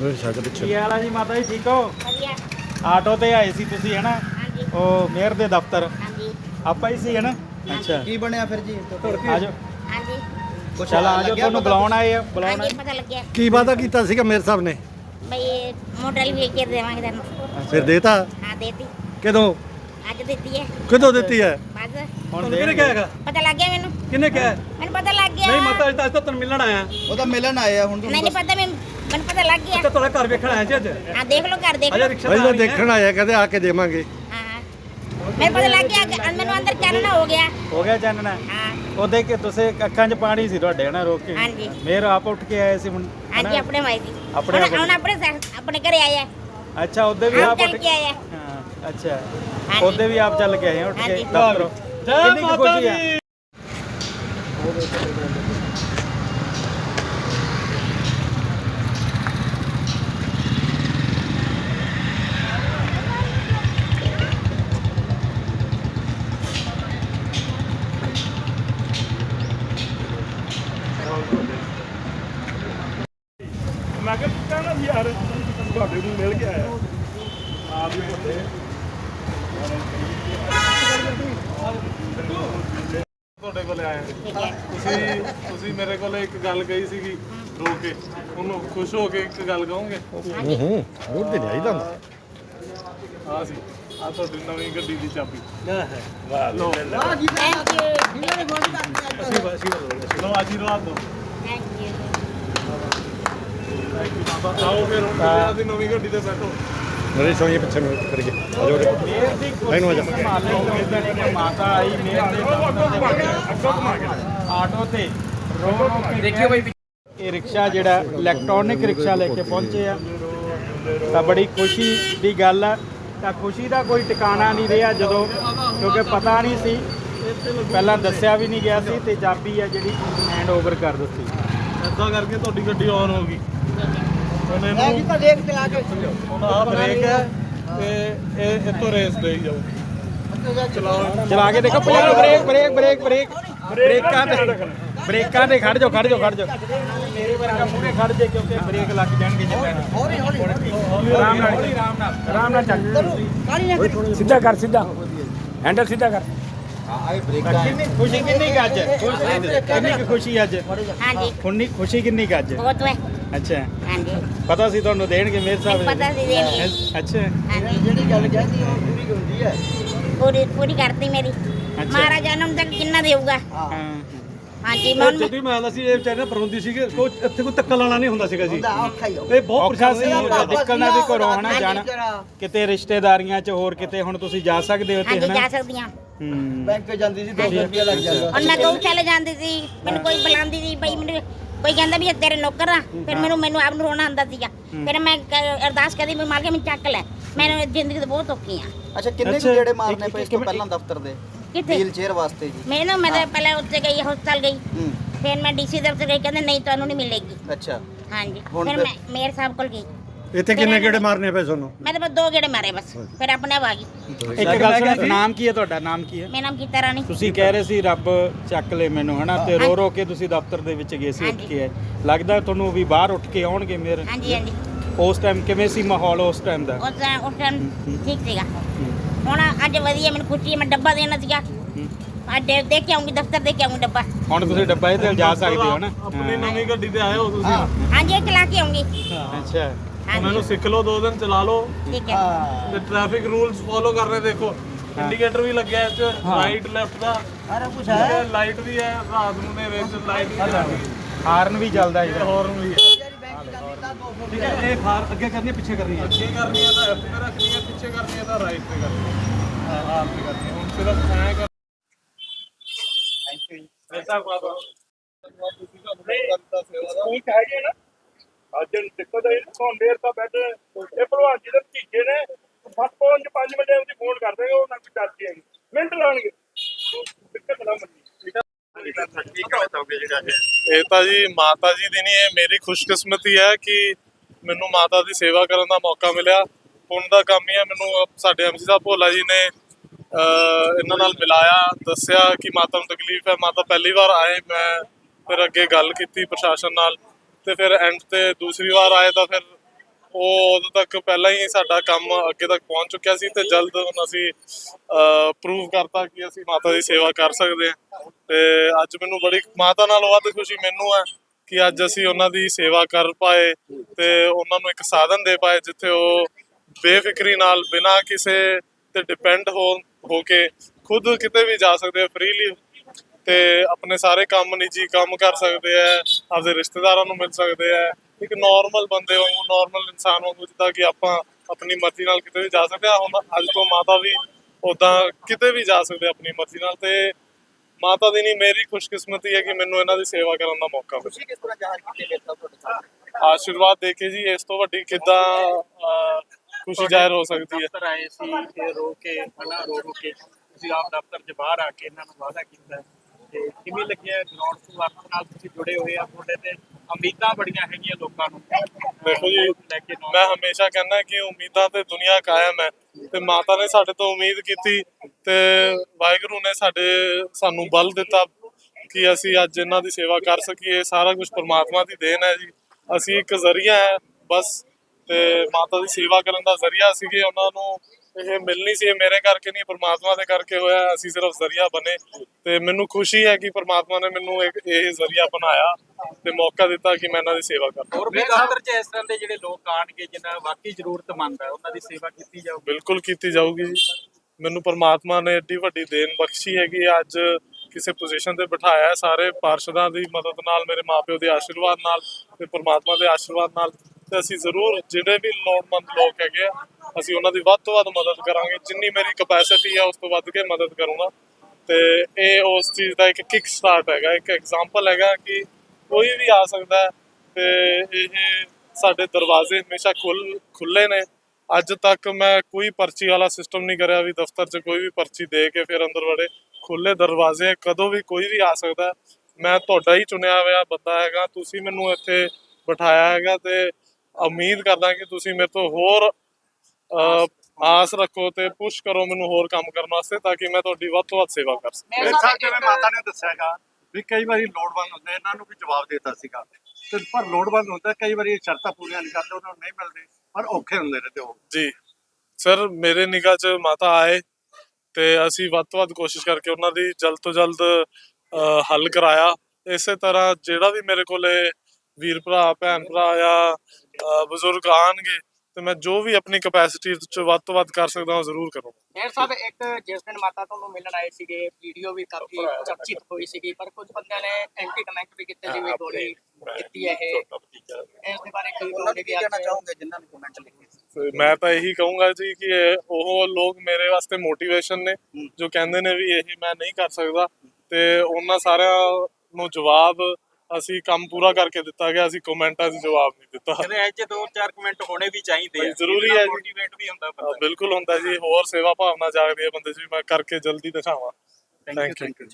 ਮੇਰੇ ਛੱਡ ਪਿੱਛੇ। ਕੀ ਹਾਲ ਆ ਜੀ ਮਾਤਾ ਜੀ ਠੀਕ ਹੋ? ਵਧੀਆ। ਆਟੋ ਤੇ ਆਏ ਸੀ ਤੁਸੀਂ ਹਨਾ? ਹਾਂਜੀ। ਉਹ ਮੇਅਰ ਦੇ ਦਫ਼ਤਰ। ਹਾਂਜੀ। ਆਪਾਂ ਹੀ ਸੀ ਹਨਾ? ਅੱਛਾ। ਕੀ ਬਣਿਆ ਫਿਰ ਜੀ? ਆਜੋ। ਕੁਛ ਚਲ ਆਜੋ ਲੱਗਿਆ ਤੁਹਾਨੂੰ ਪਤਾ? ਬੁਲਾਉਣ ਆਏ ਆ। ਬੁਲਾਉਣ ਹਾਂਜੀ ਆਏ। ਪਤਾ ਲੱਗਿਆ। ਕੀ ਵਾਦਾ ਕੀਤਾ ਸੀਗਾ ਮੇਰੇ ਸਾਹਿਬ ਨੇ? ਬਈ ਮੋਟਰ ਵੇਚ ਕੇ ਦੇਵਾਂਗੇ ਤੈਨੂੰ ਫਿਰ ਦੇਤਾ? ਹਾਂ ਦੇਤੀ। ਕਦੋਂ? ਅੱਜ ਦਿੱਤੀ ਹੈ। ਕਦੋਂ ਦਿੱਤੀ ਹੈ? ਬਸ। ਹੁਣ ਕਿਹਨੇ ਦੇ ਕਿਹਾ ਹੈਗਾ? ਪਤਾ ਲੱਗ ਗਿਆ ਮੈਨੂੰ। ਕਿਹਨੇ ਕਿਹਾ? ਮੈਨੂੰ ਪਤਾ ਲੱਗ ਗਿਆ। ਨਹੀਂ ਮਾਤਾ ਅੱਜ ਤਾਂ ਅੱਜ ਤਾਂ ਤੈਨੂੰ ਮਿਲਣ ਆਇਆ। ਉਹ ਤਾਂ ਮਿਲਣ ਆਏ ਆ ਹੁਣ ਨਹੀਂ ਨਹੀਂ ਪਤਾ ਮੈਨੂੰ ਮੈਨੂੰ ਪਤਾ ਲੱਗ ਤਾਂ ਗਿਆ ਤੁਹਾਡਾ ਘਰ ਵੇਖਣ ਆਇਆ ਸੀ ਅੱਜ? ਹਾਂ ਦੇਖ ਲਓ ਘਰ ਦੇਖ ਅਜਾ ਲਓ। ਰਿਕਸ਼ਾ ਭਾਈ ਤਾਂ ਮੈਂ ਆ ਰਹੀ ਹੈ। ਦੇਖਣ ਆਇਆ ਕਹਿੰਦੇ ਆ ਕੇ ਦੇਵਾਂਗੇ। ਮੈਨੂੰ ਪਤਾ ਲੱਗ ਗਿਆ ਕਿ ਮੈਨੂੰ ਅੰਦਰ ਚਾਨਣਾ ਹੋ ਗਿਆ। ਹੋ ਗਿਆ ਚਾਨਣਾ? ਹਾਂ। ਉਹ ਦੇਖ ਕੇ ਤੁਸੀਂ ਅੱਖਾਂ 'ਚ ਪਾਣੀ ਸੀ ਤੁਹਾਡੇ ਹਨਾ ਰੋਕ ਕੇ? ਹਾਂਜੀ। ਮੇਰ ਆਪ ਉੱਠ ਕੇ ਆਏ ਸੀ ਹੁਣ ਹਾਂਜੀ ਹਨਾ? ਆਪਣੇ ਮਾਈ ਦੀ ਆਪਣੇ ਹੁਣ ਆਪਣੇ- ਹੁਣ ਆਪਣੇ ਸਾ- ਆਪਣੇ ਘਰੇ ਆਇਆ। ਅੱਛਾ ਉਹਦੇ ਵੀ ਆਪ ਆਪ ਚੱਲ ਉੱਠ ਕੇ ਆਇਆ। ਹਾਂ ਅੱਛਾ। ਉਹਦੇ ਵੀ ਆਪ ਚੱਲ ਕੇ ਆਏ ਉੱਠ ਕੇ ਹਾਂਜੀ। ਦਫ਼ਤਰੋਂ ਜੈ। ਕਿੰਨੀ ਕੁ ਮਾਤਾ ਖੁਸ਼ੀ ਆ ਦੀ ਮੈਂ ਕਿਹਾ ਕਹਿਣਾ ਸੀ ਯਾਰ ਤੁਹਾਡੇ ਨੂੰ ਮਿਲ ਕੇ ਆਇਆ ਆਪ ਹੀ ਵੱਡੇ ਤੁਹਾਡੇ ਕੋਲ ਆਇਆ ਤੁਸੀਂ ਤੁਸੀਂ ਮੇਰੇ ਕੋਲ ਇੱਕ ਗੱਲ ਕਹੀ ਸੀਗੀ ਰੋ ਕੇ। ਉਹਨੂੰ ਖੁਸ਼ ਹੋ ਕੇ ਇੱਕ ਗੱਲ ਕਹੋਗੇ? ਹੂੰ ਹੂੰ। ਉਹ ਤੇ ਨਹੀਂ ਆਈਦਾ ਹੁੰਦਾ। ਆ ਸੀ। ਆ ਤੁਹਾਡੀ ਨਵੀਂ ਗੱਡੀ ਦੀ ਚਾਬੀ। ਵਾਹ ਲੋ ਥੈਂਕ ਯੂ ਅਸੀਂ ਬਸ ਲੋ ਆਸ਼ੀਰਵਾਦ ਦਿਓ। ਥੈਂਕ ਯੂ ਥੈਂਕ ਯੂ ਬਾਬਾ। ਆਓ ਫਿਰ ਹੁਣ ਤੁਸੀਂ ਆਪਦੀ ਨਵੀਂ ਗੱਡੀ ਤੇ ਬੈਠੋ। ਮੇਰੇ ਸੋਈਏ ਪਿੱਛੇ ਨੂੰ ਕਰ ਗਿਆ ਆ ਜਾਓ ਦੀ ਇਹਨੂੰ ਆ ਜਾ। ਸੰਭਾਲੇ ਲੋਕਾਂ ਨੇ ਕਿ ਮਾਤਾ ਆਈ ਮੇਰ ਦੇ ਦਫ਼ਤਰ ਦੇ ਵਿੱਚ ਆਟੋ ਤੇ ਰੋ ਰੋ ਕੇ ਦੇਖਿਓ ਬਈ ਇਹ ਰਿਕਸ਼ਾ ਜਿਹੜਾ ਇਲੈਕਟ੍ਰੋਨਿਕ ਰਿਕਸ਼ਾ ਲੈ ਕੇ ਪਹੁੰਚੇ ਆ। ਤਾਂ ਬੜੀ ਖੁਸ਼ੀ ਦੀ ਗੱਲ ਆ। ਤਾਂ ਖੁਸ਼ੀ ਦਾ ਕੋਈ ਟਿਕਾਣਾ ਨਹੀਂ ਰਿਹਾ ਜਦੋਂ ਕਿਉਂਕਿ ਪਤਾ ਨਹੀਂ ਸੀ। ਪਹਿਲਾਂ ਦੱਸਿਆ ਵੀ ਨਹੀਂ ਗਿਆ ਸੀ ਤੇ ਚਾਬੀ ਆ ਜਿਹੜੀ ਹੈਂਡ ਓਵਰ ਕਰ ਦਿੱਤੀ। ਏਦਾਂ ਕਰਕੇ ਤੁਹਾਡੀ ਗੱਡੀ ਆਨ ਹੋ ਗਈ। ਦੇਖ ਚਲਾ ਕੇ ਹੁਣ ਆਹ ਬ੍ਰੇਕ ਹੈ ਤੇ ਇਹ ਇੱਥੋਂ ਰੇਸ ਦੇਈ ਜਾਓ। ਚਲਾਓ। ਚਲਾ ਕੇ ਦੇਖੋ ਪਹਿਲਾਂ ਬ੍ਰੇਕ ਬ੍ਰੇਕ ਬ੍ਰੇਕ ਬ੍ਰੇਕ ਬ੍ਰੇਕਾਂ ਤੇ ਬ੍ਰੇਕਾਂ ਤੇ ਖੜ ਜਾਓ ਖੜ ਜਾਓ ਖੜ ਜਾਓ। ਮੇਰੇ ਵਰਗਾ ਮੂਹਰੇ ਖੜ ਜੇ ਕਿਉਂਕਿ ਬ੍ਰੇਕ ਲੱਗ ਜਾਣਗੇ ਜੇ ਪੈਣਾ। ਹੌਲੀ ਹੌਲੀ ਆਰਾਮ ਨਾਲ ਆਰਾਮ ਨਾਲ। ਆਰਾਮ ਨਾਲ ਚੱਲ। ਸਿੱਧਾ ਕਰ ਸਿੱਧਾ। ਹੈਂਡਲ ਸਿੱਧਾ ਕਰ। ਕਿੰਨੀ ਖੁਸ਼ੀ ਕਿੰਨੀ ਕੁ ਅੱਜ? ਕਿੰਨੀ ਕੁ ਖੁਸ਼ੀ ਅੱਜ? ਹਾਂਜੀ। ਖੁੰਨੀ ਖੁਸ਼ੀ ਕਿੰਨੀ ਕੁ ਅੱਜ? ਬਹੁਤ ਹੈ ਅੱਛਾ। ਹਾਂਜੀ। ਪਤਾ ਸੀ ਤੁਹਾਨੂੰ ਦੇਣਗੇ ਮੇਰੇ ਸਾਹਿਬ ਮੈਨੂੰ ਪਤਾ ਸੀ ਦੇਣਗੇ। ਅੱਛਾ। ਹਾਂਜੀ ਜਿਹੜੀ ਗੱਲ ਕਹਿੰਦੀ ਉਹ ਪੂਰੀ ਹੁੰਦੀ ਹੈ ਪੂਰੀ ਪੂਰੀ ਕਰਤੀ ਮੇਰੀ। ਮਹਾਰਾਜ ਜਨਮ ਤੱਕ ਕਿੰਨਾ ਦੇਊਗਾ? ਹਾਂ। ਹਾਂ। ਹਾਂਜੀ ਮੈਂ ਜਦੋਂ ਹੀ ਮੈਂ ਆਉਂਦਾ ਸੀ ਇਹ ਵਿਚਾਰੇ ਪਰੌਂਦੀ ਸੀਗੇ ਕੋਈ ਇੱਥੇ ਕੋਈ ਧੱਕਾ ਲਾਣਾ ਨਹੀਂ ਹੁੰਦਾ ਸੀਗਾ ਜੀ। ਹੀ ਹੋ ਇਹ ਬਹੁਤ ਪ੍ਰਸ਼ਾਸਨ ਨਿਕਲਣਾ ਵੀ ਘਰੋਂ ਹਨਾ ਜਾਣਾ। ਕਿਤੇ ਰਿਸ਼ਤੇਦਾਰੀਆਂ 'ਚ ਹੋਰ ਕਿਤੇ ਹੁਣ ਤੁਸੀਂ ਜਾ ਸਕਦੇ ਹੋ ਤੇ ਹਾਂਜੀ ਹਨਾ? ਜਾ ਸਕਦੀ ਹਾਂ। ਹੂੰ। ਬੈਂਕ ਜਾਂਦੀ ਸੀ 200 ਰੁਪਏ ਲੱਗ ਜਾਂਦਾ। ਹੁਣ ਮੈਂ ਗਊਸ਼ਾਲਾ ਜਾਂਦੀ ਸੀ। ਮੈਨੂੰ ਕੋਈ ਬੁਲਾਉਂਦੀ ਸੀ ਬਈ ਮੈਨੂੰ ਕੋਈ ਕਹਿੰਦਾ ਵੀ ਇਹ ਤੇਰੇ ਨੌਕਰ ਆ ਫਿਰ ਮੈਨੂੰ ਮੈਨੂੰ ਆਪ ਨੂੰ ਰੋਣਾ ਆਉਂਦਾ ਸੀਗਾ। ਫਿਰ ਮੈਂ ਕ- ਅਰਦਾਸ ਕਰਦੀ ਵੀ ਮਾਲਕ ਮੈਨੂੰ ਚੱਕ ਲੈ। ਮੈਨੂੰ ਜ਼ਿੰਦਗੀ ਤੇ ਬਹੁਤ ਔਖੀ ਆ। ਅੱਛਾ ਕਿੰਨੇ ਕੁ ਜਿਹੜੇ ਇੱਕ- ਮਾਰਨੇ ਪਏ ਇਸ ਤੋਂ ਪਹਿਲਾਂ ਦਫ਼ਤਰ ਦੇ? ਕਿੱਥੇ? ਵੀਲ ਚੇਅਰ ਵਾਸਤੇ ਜੀ। ਮੈਂ ਨਾ ਮੈਂ ਤਾਂ ਪਹਿਲਾਂ ਉੱਥੇ ਗਈ ਹਸਪਤਾਲ ਗਈ। ਹੂੰ। ਫਿਰ ਮੈਂ ਡੀਸੀ ਦਫ਼ਤਰ ਗਈ ਕਹਿੰਦੇ ਨਹੀਂ ਤੁਹਾਨੂੰ ਨਹੀਂ ਮਿਲੇਗੀ। ਅੱਛਾ। ਹਾਂਜੀ। ਹੁਣ ਫਿਰ ਫਿਰ- ਮੈਂ ਮੇਅਰ ਸਾਹਿਬ ਕੋਲ ਗਈ। ਇੱਥੇ ਕਿੰਨੇ ਕਿਹੜੇ ਮਾਰਨੇ ਪਏ ਤੁਹਾਨੂੰ? ਮੈਂ ਤਾਂ ਬਸ ਦੋ ਗੇੜੇ ਮਾਰੇ ਬਸ ਫਿਰ ਆਪਣੇ ਆਪ ਆ ਗਈ। ਇੱਕ ਗੱਲ ਸੁਣ ਨਾਮ ਕੀ ਹੈ ਤੁਹਾਡਾ? ਨਾਮ ਕੀ ਹੈ? ਮੇਰਾ ਨਾਮ ਕੀਤਾ ਰਾਣੀ। ਤੁਸੀਂ ਕਹਿ ਰਹੇ ਸੀ ਰੱਬ ਚੱਕ ਲੈ ਮੈਨੂੰ ਹਨਾ? ਤੇ ਰੋ ਰੋ ਕੇ ਤੁਸੀਂ ਦਫ਼ਤਰ ਦੇ ਵਿੱਚ ਗਏ ਸੀ ਉੱਠ। ਕੇ। ਲੱਗਦਾ ਤੁਹਾਨੂੰ ਵੀ ਬਾਹਰ ਉੱਠ ਕੇ ਆਉਣਗੇ ਮੇਰੇ ਹਾਂਜੀ ਹਾਂਜੀ। ਉਸ ਟਾਈਮ ਕਿਵੇਂ ਸੀ ਮਾਹੌਲ ਉਸ ਟਾਈਮ ਦਾ? ਉਸ ਟਾਈਮ ਉਸ ਟਾਈਮ ਠੀਕ ਸੀਗਾ। ਹੁਣ ਅੱਜ ਵਧੀਆ ਮੈਨੂੰ ਖੁਸ਼ੀ ਮੈਂ ਡੱਬਾ ਦੇਣਾ ਸੀਗਾ। ਅੱਜ ਦੇ ਕੇ ਆਉਂਗੀ ਦਫ਼ਤਰ ਦੇ ਕੇ ਆਉਂਗੀ ਡੱਬਾ। ਹੁਣ ਤੁਸੀਂ ਡੱਬਾ ਇਹ ਤੇ ਜਾ ਸਕਦੇ ਹੋ ਨਾ ਆਪਣੀ ਨਵੀਂ ਗੱਡੀ ਤੇ ਆਏ ਹੋ ਤੁਸੀਂ। ਹਾਂਜੀ ਇਹ ਚਲਾ ਕੇ ਆਉਂਗੀ। ਅੱਛਾ। ਉਹਨਾਂ ਨੂੰ ਸਿੱਖ ਲਓ ਦੋ ਦਿਨ ਚਲਾ ਲਓ। ਠੀਕ ਹੈ। ਹਾਂ। ਤੇ ਟ੍ਰੈਫਿਕ ਰੂਲਸ ਫੋਲੋ ਕਰਨੇ ਦੇਖੋ। ਇੰਡੀਕੇਟਰ ਵੀ ਲੱਗਿਆ ਇਸ ਚ ਰਾਈਟ ਲੈਫਟ ਦਾ। ਸਾਰਾ ਕੁਝ ਹੈ। ਲਾਈਟ ਵੀ ਹੈ ਰਾਤ ਨੂੰ ਹਨੇਰੇ ਚ ਲਾਈਟ ਵੀ ਚੱਲਦੀ ਹਾਰਨ ਵੀ ਚੱਲਦਾ ਹੈ ਇਹਦਾ ਹਾਰਨ ਵੀ ਹੈ। ਠੀਕ ਹੈ। ਇਹ ਖਾਰ ਅੱਗੇ ਕਰਨੀ ਹੈ ਪਿੱਛੇ ਕਰਨੀ ਹੈ? ਅੱਗੇ ਕਰਨੀ ਹੈ ਤਾਂ ਲੈਫਟ ਤੇ ਰੱਖਣੀ ਹੈ ਪਿੱਛੇ ਕਰਨੀ ਹੈ ਤਾਂ ਰਾਈਟ ਤੇ ਕਰਨੀ ਹੈ। ਹਾਂ ਆਪ ਤੇ ਕਰਨੀ ਹੈ। ਹੁਣ ਸਿਰਫ ਐਂ ਕਰ ਥੈਂਕ ਯੂ ਐਸਾ ਬਾਬਾ। ਠੀਕ ਹੈਗੇ ਨਾ? ਅੱਜ ਦਿੱਕਤ ਹੈ ਕੌਣ ਦੇਰ ਤਾਂ ਬੈਠੇ ਇਹ ਭਲਵਾਨ ਜੀ ਦੇ ਭਤੀਜੇ ਨੇ ਸੱਤ ਪੰਜ ਪੰਜ ਮਿੰਟ ਉਹਦੀ ਫੋਨ ਕਰ ਦੇਗਾ ਉਹਨਾਂ ਕੋਈ ਡਰ ਕੇ ਮਿੰਟ ਲਾਣਗੇ ਦਿੱਕਤ ਨਾ ਮੰਨੀ। ਇਹ। ਤਾਂ ਜੀ ਮਾਤਾ ਜੀ ਦੀ ਨਹੀਂ ਇਹ ਮੇਰੀ ਖੁਸ਼ਕਿਸਮਤੀ ਹੈ ਕਿ ਮੈਨੂੰ ਮਾਤਾ ਦੀ ਸੇਵਾ ਕਰਨ ਦਾ ਮੌਕਾ ਮਿਲਿਆ। ਪੁੰਨ ਦਾ ਕੰਮ ਹੀ ਹੈ ਮੈਨੂੰ ਸਾਡੇ ਐਮਸੀ ਸਾਹਿਬ ਭੋਲਾ ਜੀ ਨੇ ਅਹ, ਇਹਨਾਂ ਨਾਲ ਮਿਲਾਇਆ ਦੱਸਿਆ ਕਿ ਮਾਤਾ ਨੂੰ ਤਕਲੀਫ ਹੈ। ਮਾਤਾ ਪਹਿਲੀ ਵਾਰ ਆਏ ਮੈਂ ਫਿਰ ਅੱਗੇ ਗੱਲ ਕੀਤੀ ਪ੍ਰਸ਼ਾਸਨ ਨਾਲ। ਤੇ ਫਿਰ ਐਂਡ ਤੇ ਦੂਸਰੀ ਵਾਰ ਆਏ ਤਾਂ ਫਿਰ ਉਹ ਉਦੋਂ ਤੱਕ ਪਹਿਲਾਂ ਹੀ ਸਾਡਾ ਕੰਮ ਅੱਗੇ ਤੱਕ ਪਹੁੰਚ ਚੁੱਕਿਆ ਸੀ ਤੇ ਜਲਦ ਹੁਣ ਅਸੀਂ ਪ੍ਰੂਵ ਕਰਤਾ ਕਿ ਅਸੀਂ ਮਾਤਾ ਦੀ ਸੇਵਾ ਕਰ ਸਕਦੇ ਹਾਂ। ਤੇ ਅੱਜ ਮੈਨੂੰ ਬੜੀ ਮਾਤਾ ਨਾਲ ਵੱਧ ਖੁਸ਼ੀ ਮੈਨੂੰ ਹੈ ਕਿ ਅੱਜ ਅਸੀਂ ਉਹਨਾਂ ਦੀ ਸੇਵਾ ਕਰ ਪਾਏ ਤੇ ਉਹਨਾਂ ਨੂੰ ਇੱਕ ਸਾਧਨ ਦੇ ਪਾਏ ਜਿੱਥੇ ਉਹ ਬੇਫਿਕਰੀ ਨਾਲ ਬਿਨਾਂ ਕਿਸੇ ਤੇ ਡਿਪੈਂਡ ਹੋ ਹੋ ਕੇ ਖੁਦ ਕਿਤੇ ਵੀ ਜਾ ਸਕਦੇ ਆ ਫ੍ਰੀਲੀ ਤੇ ਆਪਣੇ ਸਾਰੇ ਕੰਮ ਨਿੱਜੀ ਕੰਮ ਕਰ ਸਕਦੇ ਆ ਆਪਦੇ ਰਿਸ਼ਤੇਦਾਰਾਂ ਨੂੰ ਮਿਲ ਸਕਦੇ ਆ। ਇੱਕ ਨਾਰਮਲ ਬੰਦੇ ਵਾਂਗੂ ਨਾਰਮਲ ਇਨਸਾਨ ਵਾਂਗੂ ਜਿੱਦਾਂ ਕਿ ਆਪਾਂ ਆਪਣੀ ਮਰਜ਼ੀ ਨਾਲ ਕਿਤੇ ਵੀ ਜਾ ਸਕਦੇ ਆ। ਹੁਣ ਅੱਜ ਤੋਂ ਮਾਤਾ ਵੀ ਉਦਾਂ ਕਿਤੇ ਵੀ ਜਾ ਸਕਦੇ ਆ ਆਪਣੀ ਮਰਜ਼ੀ ਨਾਲ ਤੇ ਮਾਤਾ ਦੀ ਨਹੀਂ ਮੇਰੀ ਖੁਸ਼ਕਿਸਮਤੀ ਹੈ ਕਿ ਮੈਨੂੰ ਇਹਨਾਂ ਦੀ ਸੇਵਾ ਕਰਨ ਦਾ ਮੌਕਾ ਮਿਲਿਆ। ਤੁਸੀਂ ਕਿਸ ਤਰ੍ਹਾਂ ਜਹਾਜ਼ ਕੀਤੇ ਮੇਰੇ ਸਾਹਿਬ ਤੁਹਾਡੇ ਸਾਹਮਣੇ ਆਸ਼ੀਰਵਾਦ ਦੇ ਕੇ ਜੀ ਇਸ ਤੋਂ ਵੱਡੀ ਕਿੱਦਾਂ ਖੁਸ਼ੀ ਜ਼ਾਹਿਰ ਹੋ ਸਕਦੀ ਹੈ? ਦਫ਼ਤਰ ਆਏ ਸੀ ਤੇ ਰੋ ਕੇ ਹਨਾ ਰੋ ਰੋ ਕੇ ਤੁਸੀਂ ਆਪ ਦਫ਼ਤਰ 'ਚ ਬਾਹਰ ਆ ਕੇ ਇਹਨਾਂ ਨੂੰ ਵਾਅਦਾ ਕੀਤਾ। ਤੇ ਕਿਵੇਂ ਲੱਗਿਆ ਗਰਾਊਂਡ ਫਲੋਰ ਨਾਲ ਤੁਸੀਂ ਜੁੜੇ ਹੋਏ ਆ ਤੁਹਾਡੇ ਤੇ? ਉਮੀਦਾਂ ਬੜੀਆਂ ਹੈਗੀਆਂ ਲੋਕਾਂ ਨੂੰ। ਦੇਖੋ ਜੀ ਮੈਂ ਹਮੇਸ਼ਾ ਕਹਿੰਦਾ ਕਿ ਉਮੀਦਾਂ ਤੇ ਦੁਨੀਆ ਕਾਇਮ ਹੈ ਤੇ ਮਾਤਾ ਨੇ ਸਾਡੇ ਤੋਂ ਉਮੀਦ ਕੀਤੀ ਤੇ ਵਾਹਿਗੁਰੂ ਨੇ ਸਾਡੇ ਸਾਨੂੰ ਬਲ ਦਿੱਤਾ ਕਿ ਅਸੀਂ ਅੱਜ ਇਹਨਾਂ ਦੀ ਸੇਵਾ ਕਰ ਸਕੀਏ। ਸਾਰਾ ਕੁਝ ਪਰਮਾਤਮਾ ਦੀ ਦੇਣ ਹੈ ਜੀ। ਅਸੀਂ ਇੱਕ ਜ਼ਰੀਆ ਹੈ ਬਸ ਤੇ ਮਾਤਾ ਦੀ ਸੇਵਾ ਕਰਨ ਦਾ ਜ਼ਰੀਆ ਸੀਗੇ। ਉਹਨਾਂ ਨੂੰ ਇਹ ਮਿਲਣੀ ਸੀ ਇਹ ਮੇਰੇ ਕਰਕੇ ਨਹੀਂ ਪਰਮਾਤਮਾ ਦੇ ਕਰਕੇ ਹੋਇਆ ਅਸੀਂ ਸਿਰਫ ਜ਼ਰੀਆ ਬਣੇ। ਤੇ ਮੈਨੂੰ ਖੁਸ਼ੀ ਹੈ ਕਿ ਪਰਮਾਤਮਾ ਨੇ ਮੈਨੂੰ ਇੱਕ ਇਹ ਜ਼ਰੀਆ ਬਣਾਇਆ ਤੇ ਮੌਕਾ ਦਿੱਤਾ ਕਿ ਮੈਂ ਇਹਨਾਂ ਦੀ ਸੇਵਾ ਕਰਾਂ ਹੋਰ ਵੀ ਦਫ਼ਤਰ 'ਚ ਇਸ ਤਰ੍ਹਾਂ ਦੇ ਜਿਹੜੇ ਲੋਕ ਆਣਗੇ ਜਿਨ੍ਹਾਂ ਵਾਕਈ ਜ਼ਰੂਰਤਮੰਦ ਹੈ ਉਹਨਾਂ ਦੀ ਸੇਵਾ ਕੀਤੀ ਜਾਊਗੀ? ਬਿਲਕੁਲ ਕੀਤੀ ਜਾਊਗੀ ਜੀ। ਮੈਨੂੰ ਪਰਮਾਤਮਾ ਨੇ ਏਡੀ ਵੱਡੀ ਦੇਣ ਬਖਸ਼ੀ ਹੈ ਕਿ ਅੱਜ ਕਿਸੇ ਪੋਜੀਸ਼ਨ ਤੇ ਬਿਠਾਇਆ ਸਾਰੇ ਪਾਰਸ਼ਦਾਂ ਦੀ ਮਦਦ ਨਾਲ ਮੇਰੇ ਮਾਪਿਓ ਦੇ ਆਸ਼ੀਰਵਾਦ ਨਾਲ ਤੇ ਪਰਮਾਤਮਾ ਦੇ ਆਸ਼ੀਰਵਾਦ ਨਾਲ। ਤੇ ਅਸੀਂ ਜ਼ਰੂਰ ਜਿਹੜੇ ਵੀ ਲੋੜਵੰਦ ਲੋਕ ਹੈਗੇ ਆ, ਅਸੀਂ ਉਹਨਾਂ ਦੀ ਵੱਧ ਤੋਂ ਵੱਧ ਮਦਦ ਕਰਾਂਗੇ। ਜਿੰਨੀ ਮੇਰੀ ਕਪੈਸਿਟੀ ਹੈ ਉਸ ਤੋਂ ਵੱਧ ਕੇ ਮਦਦ ਕਰੂੰਗਾ। ਤੇ ਇਹ ਉਸ ਚੀਜ਼ ਦਾ ਇੱਕ ਕਿਕ ਸਟਾਰਟ ਹੈਗਾ। ਇੱਕ ਐਗਜ਼ਾਮਪਲ ਹੈਗਾ ਕਿ ਕੋਈ ਵੀ ਆ ਸਕਦਾ ਹੈ ਤੇ ਇਹ ਸਾਡੇ ਦਰਵਾਜ਼ੇ ਹਮੇਸ਼ਾ ਖੁੱਲ ਖੁੱਲੇ ਨੇ। ਅੱਜ ਤੱਕ ਮੈਂ ਕੋਈ ਪਰਚੀ ਵਾਲਾ ਸਿਸਟਮ ਨਹੀਂ ਕਰਿਆ ਵੀ ਦਫ਼ਤਰ 'ਚ ਕੋਈ ਵੀ ਪਰਚੀ ਦੇ ਕੇ ਫਿਰ ਅੰਦਰ ਵੜੇ। ਖੁੱਲੇ ਦਰਵਾਜ਼ੇ, ਕਦੋਂ ਵੀ ਕੋਈ ਵੀ ਆ ਸਕਦਾ ਮੈਂ ਤੁਹਾਡਾ ਹੀ ਚੁਣਿਆ ਹੋਇਆ ਬੰਦਾ ਹੈਗਾ। ਤੁਸੀਂ ਮੈਨੂੰ ਇੱਥੇ ਬਿਠਾਇਆ ਹੈਗਾ ਤੇ ਉਮੀਦ ਕਰਦਾ ਕਿ ਤੁਸੀਂ ਮੇਰੇ ਤੋਂ ਹੋਰ ਆਸ ਰੱਖੋ ਤੇ ਪੁਸ਼ ਕਰੋ ਮੈਨੂੰ ਹੋਰ ਕੰਮ ਕਰਨ ਵਾਸਤੇ ਤਾਂ ਕਿ ਮੈਂ ਤੁਹਾਡੀ ਵੱਧ ਤੋਂ ਵੱਧ ਸੇਵਾ ਕਰ ਸਕਾਂ। ਮੇਰੇ ਸਾਹਿਬ ਜਿਵੇਂ ਮਾਤਾ ਨੇ ਦੱਸਿਆਗਾ ਵੀ ਕਈ ਵਾਰੀ ਲੋੜਵੰਦ ਹੁੰਦੇ ਇਹਨਾਂ ਨੂੰ ਵੀ ਜਵਾਬ ਦੇਤਾ ਸੀਗਾ। ਤੇ ਪਰ ਲੋੜਵੰਦ ਹੁੰਦਾ ਕਈ ਵਾਰੀ ਸ਼ਰਤਾਂ ਪੂਰੀਆਂ ਨਹੀਂ ਕਰਦੇ ਉਹਨਾਂ ਨੂੰ ਨਹੀਂ ਮਿਲਦੇ ਪਰ ਔਖੇ ਹੁੰਦੇ ਨੇ ਤੇ ਉਹ। ਜੀ। ਸਰ ਮੇਰੇ ਨਿਗਾਹ 'ਚ ਮਾਤਾ ਆਏ ਤੇ ਅਸੀਂ ਵੱਧ ਤੋਂ ਵੱਧ ਕੋਸ਼ਿਸ਼ ਕਰਕੇ ਉਹਨਾਂ ਦੀ ਜਲਦ ਤੋਂ ਜਲਦ ਹੱਲ ਕਰਾਇਆ। ਇਸੇ ਤਰ੍ਹਾਂ ਜਿਹੜਾ ਵੀ ਮੇਰੇ ਕੋਲੇ ਵੀਰ ਭਰਾ ਭੈਣ ਭਰਾ ਜਾਂ ਬਜ਼ੁਰਗ ਆਣਗੇ ਤੇ ਮੈਂ ਜੋ ਵੀ ਆਪਣੀ ਕਪੈਸਿਟੀ 'ਚ ਵੱਧ ਤੋਂ ਵੱਧ ਕਰ ਸਕਦਾ ਹਾਂ ਜ਼ਰੂਰ ਕਰੂੰਗਾ। ਮੇਰ ਸਾਹਿਬ ਇੱਕ ਜਿਸ ਦਿਨ ਮਾਤਾ ਤੁਹਾਨੂੰ ਮਿਲਣ ਆਏ ਸੀਗੇ ਵੀਡੀਓ ਵੀ ਕਾਫੀ ਚਰਚਿਤ ਹੋਈ ਸੀਗੀ ਪਰ ਕੁਝ ਬੰਦਿਆਂ ਨੇ ਐਂਟੀ ਕਮੈਂਟ ਵੀ ਕੀਤੇ ਜਿਵੇਂ ਗੋਲੀ ਕੀਤੀ ਹੈ ਇਹ। ਇਸ ਦੇ ਬਾਰੇ ਕੀ ਉਹਨਾਂ ਕਹੋਗੇ ਨੂੰ ਕੀ ਕਿ ਕਹਿਣਾ ਚਾਹੋਗੇ ਜਿਨ੍ਹਾਂ ਨੇ ਕਮੈਂਟ ਲਿਖੇ ਸੀ? ਮੈਂ ਤਾਂ ਇਹੀ ਕਹੂੰਗਾ ਜੀ ਕਿ ਉਹ ਲੋਕ ਮੇਰੇ ਵਾਸਤੇ ਮੋਟੀਵੇਸ਼ਨ ਨੇ ਜੋ ਕਹਿੰਦੇ ਨੇ ਵੀ ਇਹ ਮੈਂ ਨਹੀਂ ਕਰ ਸਕਦਾ ਤੇ ਉਹਨਾਂ ਸਾਰਿਆਂ ਨੂੰ ਜਵਾਬ ਅਸੀਂ ਕੰਮ ਪੂਰਾ ਕਰਕੇ ਦਿੱਤਾ ਗਿਆ ਅਸੀਂ ਕਮੈਂਟਾਂ 'ਚ ਜਵਾਬ ਨਹੀਂ ਦਿੱਤਾ। ਕਹਿੰਦੇ ਇਹ 'ਚ ਦੋ ਚਾਰ ਕਮੈਂਟ ਹੋਣੇ ਵੀ ਚਾਹੀਦੇ ਆ। ਜ਼ਰੂਰੀ ਹੈ ਜੀ। ਮੋਟੀਵੇਟ ਵੀ ਹੁੰਦਾ ਬੰਦਾ। ਬਿਲਕੁਲ ਹੁੰਦਾ ਜੀ। ਹੋਰ ਸੇਵਾ ਭਾਵਨਾ ਜਾਗਦੀ ਹੈ ਬੰਦੇ 'ਚ ਵੀ ਮੈਂ ਕਰਕੇ ਜਲਦੀ ਦਿਖਾਵਾਂ। Thank you thank you